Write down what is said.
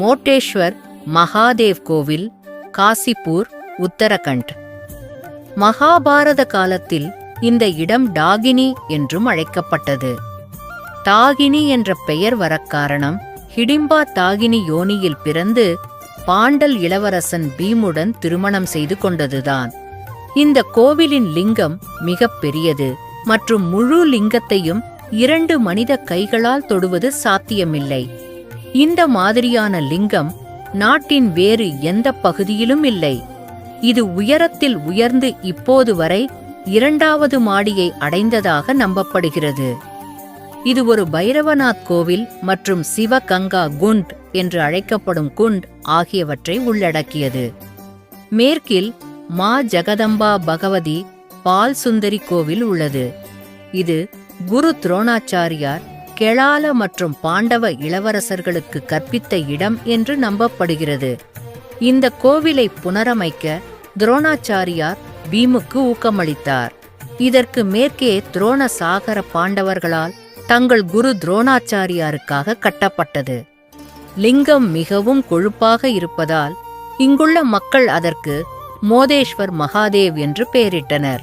மோட்டேஸ்வர் மகாதேவ் கோவில் காசிப்பூர் உத்தரகண்ட். மகாபாரத காலத்தில் இந்த இடம் டாகினி என்றும் அழைக்கப்பட்டது. தாகினி என்ற பெயர் வர காரணம் ஹிடிம்பா தாகினி யோனியில் பிறந்து பாண்டல் இளவரசன் பீமுடன் திருமணம் செய்து கொண்டதுதான். இந்த கோவிலின் லிங்கம் மிகப் பெரியது மற்றும் முழு லிங்கத்தையும் இரண்டு மனித கைகளால் தொடுவது சாத்தியமில்லை. இந்த மாதிரியான லிங்கம் நாட்டின் வேறு எந்த பகுதியிலும் இல்லை. இது உயரத்தில் உயர்ந்து இப்போது வரை இரண்டாவது மாடியை அடைந்ததாக நம்பப்படுகிறது. இது ஒரு பைரவநாத் கோவில் மற்றும் சிவகங்கா குண்ட் என்று அழைக்கப்படும் குண்ட் ஆகியவற்றை உள்ளடக்கியது. மேற்கில் மா ஜெகதம்பா பகவதி பால் சுந்தரி கோவில் உள்ளது. இது குரு துரோணாச்சாரியார் கெளால மற்றும் பாண்டவ இளவரசர்களுக்கு கற்பித்த இடம் என்று நம்பப்படுகிறது. இந்த கோவிலை புனரமைக்க துரோணாச்சாரியார் பீமுக்கு ஊக்கமளித்தார். இதற்கு மேற்கே துரோண சாகர பாண்டவர்களால் தங்கள் குரு துரோணாச்சாரியாருக்காக கட்டப்பட்டது. லிங்கம் மிகவும் கொழுப்பாக இருப்பதால் இங்குள்ள மக்கள் அதற்கு மோதேஸ்வர் மகாதேவ் என்று பெயரிட்டனர்.